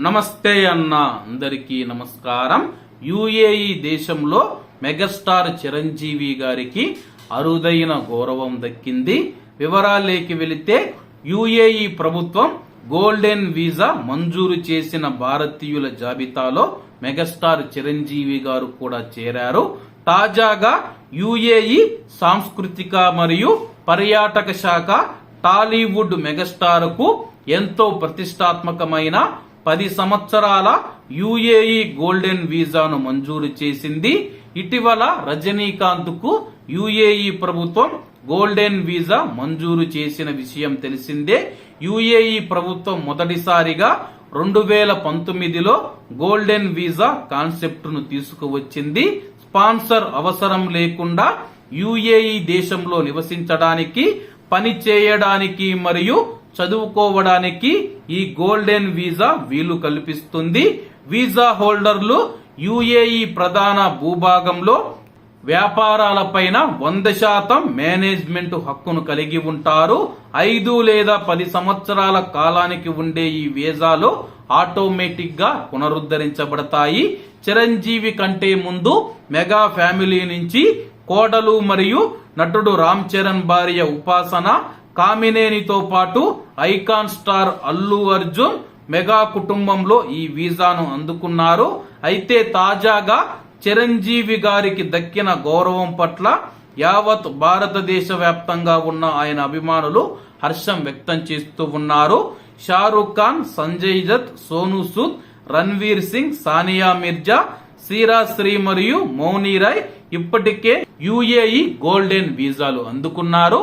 నమస్తే అన్న అందరికీ నమస్కారం. యుఏఈ దేశంలో మెగాస్టార్ చిరంజీవి గారికి అరుదైన గౌరవం దక్కింది. వివరాలేకి వెళితే యుఏఈ ప్రభుత్వం గోల్డెన్ వీసా మంజూరు చేసిన భారతీయుల జాబితాలో మెగాస్టార్ చిరంజీవి గారు కూడా చేరారు. తాజాగా యుఏఈ సాంస్కృతిక మరియు పర్యాటక శాఖ టాలీవుడ్ మెగాస్టార్కు ఎంతో ప్రతిష్టాత్మకమైన పది సంవత్సరాల యుఏఈ గోల్డెన్ వీసాను మంజూరు చేసింది. ఇటీవల రజనీకాంత్కు యుఏఈ ప్రభుత్వం గోల్డెన్ వీసా మంజూరు చేసిన విషయం తెలిసిందే. యుఏఈ ప్రభుత్వం మొదటిసారిగా రెండు వేల పంతొమ్మిదిలో గోల్డెన్ వీసా కాన్సెప్ట్ను తీసుకువచ్చింది. స్పాన్సర్ అవసరం లేకుండా యుఏఈ దేశంలో నివసించడానికి పని చేయడానికి మరియు చదువుకోవడానికి ఈ గోల్డెన్ వీసా వీలు కల్పిస్తుంది. వీసా హోల్డర్లు యుఏఈ ప్రధాన భూభాగంలో వ్యాపారాలపైన వంద శాతం మేనేజ్మెంట్ హక్కును కలిగి ఉంటారు. ఐదు లేదా పది సంవత్సరాల కాలానికి ఉండే ఈ వీసాలు ఆటోమేటిక్గా పునరుద్ధరించబడతాయి. చిరంజీవి కంటే ముందు మెగా ఫ్యామిలీ నుంచి కోడలు మరియు నటుడు రామ్ చరణ్ భార్య ఉపాసన కామినేనితో పాటు icon star Allu Arjun mega కుటుంబంలో ఈ వీసాను అందుకున్నారు. అయితే తాజాగా చిరంజీవి గారికి దక్కిన గౌరవం పట్ల యావత్ భారతదేశ వ్యాప్తంగా ఉన్న ఆయన అభిమానులు హర్షం వ్యక్తం చేస్తూ ఉన్నారు. షారూక్ ఖాన్ సంజయ్ దత్ సోను సూద్ రణ్వీర్ సింగ్ సానియా మిర్జా సీరా శ్రీ మరియు మౌనీ రాయ్ ఇప్పటికే యుఏఈ గోల్డెన్ వీసాలు అందుకున్నారు.